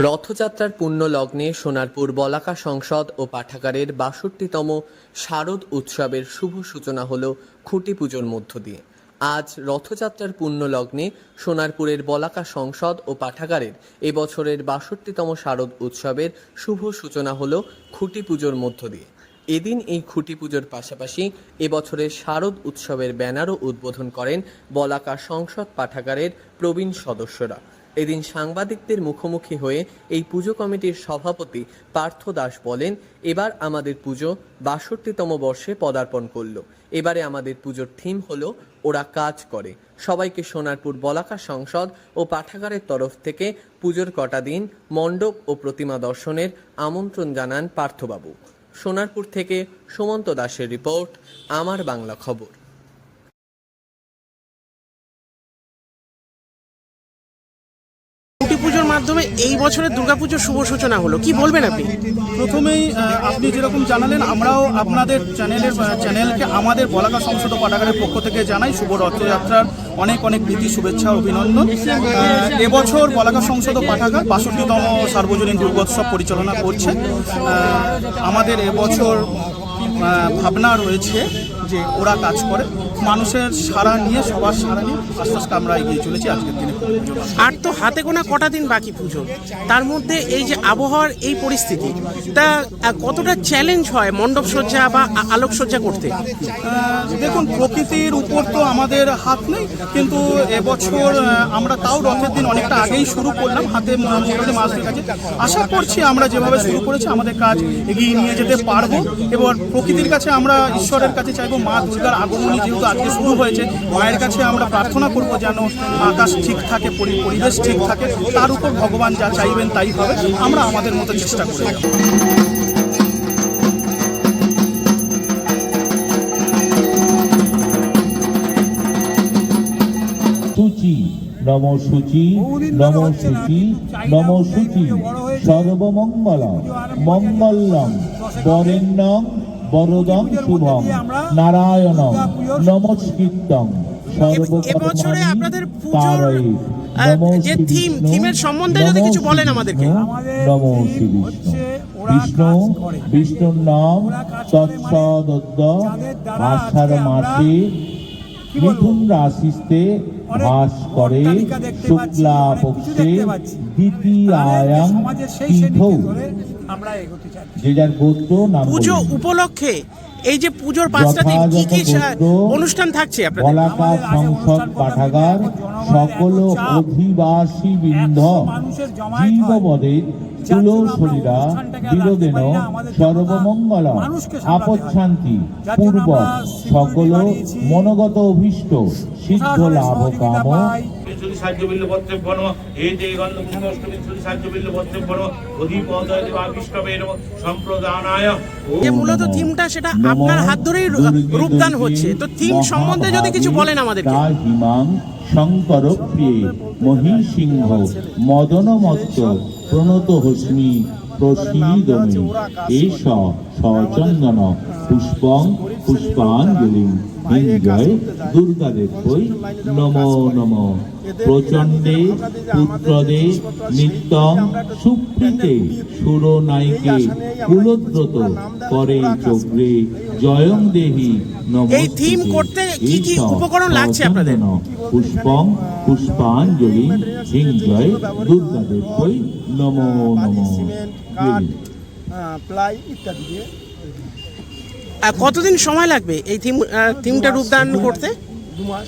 রথযাত্রার পুণ্য লগ্নে সোনারপুর বলাকা সংসদ ও পাঠাগারের বাষট্টিতম শারদ উৎসবের শুভ সূচনা হল খুঁটি পুজোর মধ্য দিয়ে। আজ রথযাত্রার পুণ্য লগ্নে সোনারপুরের বলাকা সংসদ ও পাঠাগারের এবছরের বাষট্টিতম শারদ উৎসবের শুভ সূচনা হল খুঁটি পুজোর মধ্য দিয়ে। এদিন এই খুঁটি পুজোর পাশাপাশি এবছরের শারদ উৎসবের ব্যানারও উদ্বোধন করেন বলাকা সংসদ পাঠাগারের প্রবীণ সদস্যরা। এদিন সাংবাদিকদের মুখোমুখি হয়ে এই পুজো কমিটির সভাপতি পার্থ দাস বলেন, এবার আমাদের পুজো বাষট্টিতম বর্ষে পদার্পণ করল। এবারে আমাদের পুজোর থিম হলো, ওরা কাজ করে। সবাইকে সোনারপুর বলাকা সংসদ ও পাঠাগারের তরফ থেকে পুজোর কটা দিন মণ্ডপ ও প্রতিমা দর্শনের আমন্ত্রণ জানান পার্থবাবু। সোনারপুর থেকে সুমন্ত দাসের রিপোর্ট, আমার বাংলা খবর। মাধ্যমে এই বছরের দুর্গাপুজোর শুভ সূচনা হলো। কি বলবেন আপনি? প্রথমেই আপনি যেরকম জানালেন, আমরাও আপনাদের চ্যানেলের চ্যানেলকে আমাদের বলাকা সংসদ পাঠাগারের পক্ষ থেকে জানাই শুভ রথযাত্রার অনেক অনেক প্রীতি, শুভেচ্ছা, অভিনন্দন। এবছর বলাকা সংসদ পাঠাগার বাষট্টিতম সার্বজনীন দুর্গোৎসব পরিচালনা করছে। আমাদের এবছর ভাবনা রয়েছে যে ওরা কাজ করে মানুষের সারা নিয়ে সবার সারা নিয়ে আস্তে আস্তে আমরা এগিয়ে চলেছি আজকের দিনে আর তো হাতে গোনা কটা দিন বাকি পুজো। তার মধ্যে এই যে আবহাওয়ার এই পরিস্থিতি তা কতটা চ্যালেঞ্জ হয় মণ্ডপ সজ্জা বা আলোকসজ্জা করতে? দেখুন প্রকৃতির উপর তো আমাদের হাত নেই কিন্তু এবছর আমরা তাও রথের দিন অনেকটা আগেই শুরু করলাম হাতে মোটামুটি মাছ ঠিক আশা করছি আমরা যেভাবে শুরু করেছি আমাদের কাজ এগিয়ে নিয়ে যেতে পারব। এবার প্রকৃতির কাছে আমরা ঈশ্বরের কাছে চাইব মা দুর্গার আগমনী যেহেতু আজকে শুরু হয়েছে মায়ের কাছে আমরা প্রার্থনা করব যেন আকাশ ঠিক থাকে পরিবেশ ঠিক থাকে তার উপর ভগবান যা চাইবেন তাই হবে আমরা আমাদের মতো চেষ্টা করে। সূচি নম সূচি নম সূচি নম সূচি সর্বমঙ্গল মঙ্গলম বরেণ্যং বরদং শুভম নারায়ণং নমস্কৃতং এবছরে আপনাদের পুজোর, যে থিম, থিমের সম্বন্ধে যদি কিছু বলেন আমাদেরকে। নমো শ্রী বিষ্ণু বিষ্ণু বিষ্ণুর নাম তৎসদদ্য আষাঢ় মাসে মিথুন রাশিতে বাস করে শুক্লা পক্ষে দ্বিতীয়ায়াং তীর্থ যে যার গোত্র নাম পুজো উপলক্ষে এই যে পুজোর পাঁচটা দিন কি কি অনুষ্ঠান থাকছে আপনাদের? বলাকা সংসদ পাঠাগার সকল অধিবাসী বৃন্দ বিরোধেন সর্বমঙ্গল আপচ্ছান্তি পূর্ব সকল মনোগত অভীষ্ট সিদ্ধ লাভ কাম বিংশুতি সাহায্য বিল্ল পত্রে বন এতে গন্ধ পুষ্প অষ্টমী বিংশুতি সাহায্য বিল্ল পত্রে বন অধিপদয় দেব বিষ্ণবের সম্প্রদানায় যে মূলত থিমটা সেটা আপনার হাত ধরেই রূপদান হচ্ছে। তো থিম সম্বন্ধে যদি কিছু বলেন আমাদেরকে। হিমাং শঙ্কর প্রিয়ে মহিষিংহ মদন মত্ত প্রণত হস্মি প্রসীদমে এষ সচন্দন পুষ্পং পুষ্পাঞ্জলি হিঞ্জয় দুর্গাদেবৈ নম নম। প্রচণ্ডে পুত্রদে নিত্যং সুপ্রীতে সুরনায়িকে কুলদ্রত করে চক্রে জয়ং দেহি এই theme করতে কি কি উপকরণ লাগছে আপনাদের? পুষ্পং পুষ্পাঞ্জলি হিঞ্জয় দুর্গাদেবৈ নম নম। প্লাই ইত্যাদি দিয়ে। কতদিন সময় লাগবে এই থিম থিমটা রূপদান করতে? দু মাস।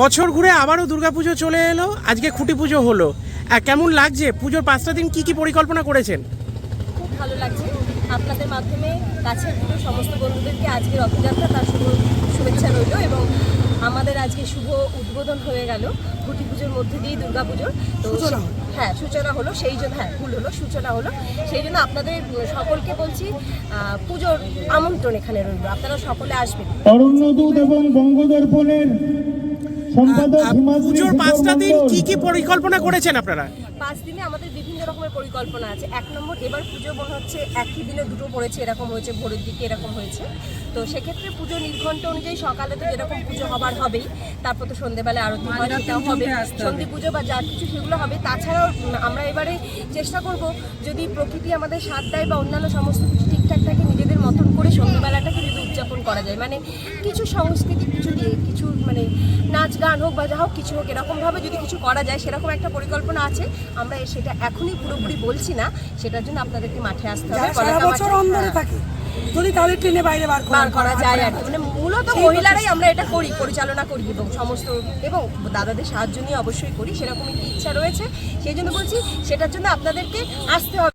বছর ঘুরে আবারও দুর্গাপুজো চলে এলো আজকে খুঁটি পুজো হলো। কেমন লাগছে? পুজোর পাঁচটা দিন কি কি পরিকল্পনা করেছেন? খুব ভালো লাগছে। আপনাদের মাধ্যমে কাছের পুরো সমস্ত বন্ধুদেরকে আজকে রথযাত্রা তার শুভ শুভেচ্ছা রইল এবং আমাদের আজকে শুভ উদ্বোধন হয়ে গেল খুঁটি পুজোর মধ্যে দিয়ে দুর্গা পুজোর। তো হ্যাঁ সূচনা হলো সেই জন্য হ্যাঁ ভুল হলো সূচনা হলো। সেই জন্য আপনাদের সকলকে বলছি পুজোর আমন্ত্রণ এখানে রইল। আপনারা সকলে আসবেন। অরণ্যদূত এবং বঙ্গদর্পণের পুজোর পাঁচটা দিন কি কি পরিকল্পনা করেছেন আপনারা? পাঁচ দিনে আমাদের বিভিন্ন রকমের পরিকল্পনা আছে। এক নম্বর এবার পুজো মনে হচ্ছে একই দিনে দুটো পড়েছে এরকম হয়েছে ভোরের দিকে এরকম হয়েছে। তো সেক্ষেত্রে পুজো নির্ঘণ্ট অনুযায়ী সকালে তো যেরকম পুজো হবার হবেই তারপর তো সন্ধ্যেবেলায় আরতি হয় সেটাও হবে। সন্ধি পুজো বা যা কিছু সেগুলো হবে। তাছাড়াও আমরা এবারে চেষ্টা করব যদি প্রকৃতি আমাদের সাথ দেয় বা অন্যান্য সমস্ত কিছু ঠিকঠাক মতন করে সন্ধ্যেবেলাটাকে যদি উদযাপন করা যায়। মানে কিছু সংস্কৃতি কিছু দিয়ে কিছু মানে নাচ গান হোক বা যা হোক কিছু হোক এরকমভাবে যদি কিছু করা যায় সেরকম একটা পরিকল্পনা আছে। আমরা সেটা এখনই পুরোপুরি বলছি না। সেটার জন্য আপনাদেরকে মাঠে আসতে হবে হ্যাঁ। যদি তাহলে ট্রেনে বাইরে বার করা যায় আর কি। মানে মূলত মহিলারাই আমরা এটা করি পরিচালনা করি এবং সমস্ত এবং দাদাদের সাহায্য নিয়ে অবশ্যই করি সেরকম একটি ইচ্ছা রয়েছে সেই জন্য বলছি সেটার জন্য আপনাদেরকে আসতে হবে।